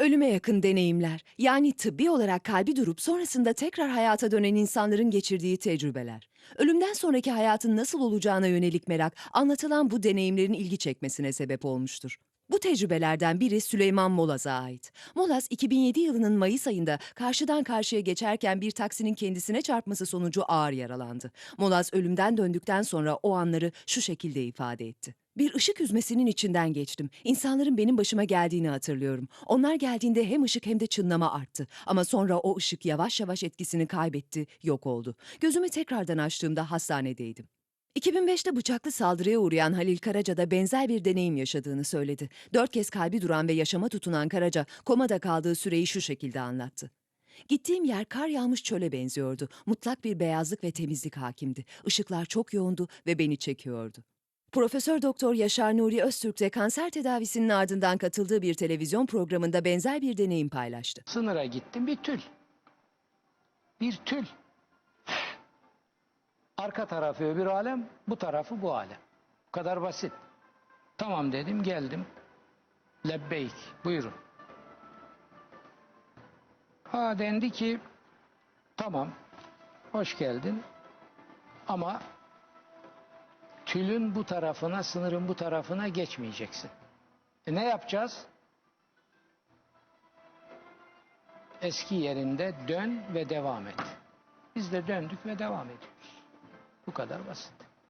Ölüme yakın deneyimler, yani tıbbi olarak kalbi durup sonrasında tekrar hayata dönen insanların geçirdiği tecrübeler. Ölümden sonraki hayatın nasıl olacağına yönelik merak, anlatılan bu deneyimlerin ilgi çekmesine sebep olmuştur. Bu tecrübelerden biri Süleyman Molaz'a ait. Molaz, 2007 yılının Mayıs ayında karşıdan karşıya geçerken bir taksinin kendisine çarpması sonucu ağır yaralandı. Molaz ölümden döndükten sonra o anları şu şekilde ifade etti. Bir ışık üzmesinin içinden geçtim. İnsanların benim başıma geldiğini hatırlıyorum. Onlar geldiğinde hem ışık hem de çınlama arttı. Ama sonra o ışık yavaş yavaş etkisini kaybetti, yok oldu. Gözümü tekrardan açtığımda hastanedeydim. 2005'te bıçaklı saldırıya uğrayan Halil Karaca da benzer bir deneyim yaşadığını söyledi. Dört kez kalbi duran ve yaşama tutunan Karaca, komada kaldığı süreyi şu şekilde anlattı. Gittiğim yer kar yağmış çöle benziyordu. Mutlak bir beyazlık ve temizlik hakimdi. Işıklar çok yoğundu ve beni çekiyordu. Profesör Doktor Yaşar Nuri Öztürk de kanser tedavisinin ardından katıldığı bir televizyon programında benzer bir deneyim paylaştı. Sınıra gittim bir tül. Bir tül. Arka tarafı öbür alem, bu tarafı bu alem. Bu kadar basit. Tamam dedim geldim. Lebbeyk buyurun. Ha dendi ki tamam hoş geldin ama tülün bu tarafına sınırın bu tarafına geçmeyeceksin. E ne yapacağız? eski yerinde dön ve devam et. Biz de döndük ve devam ediyoruz. Bu kadar basit.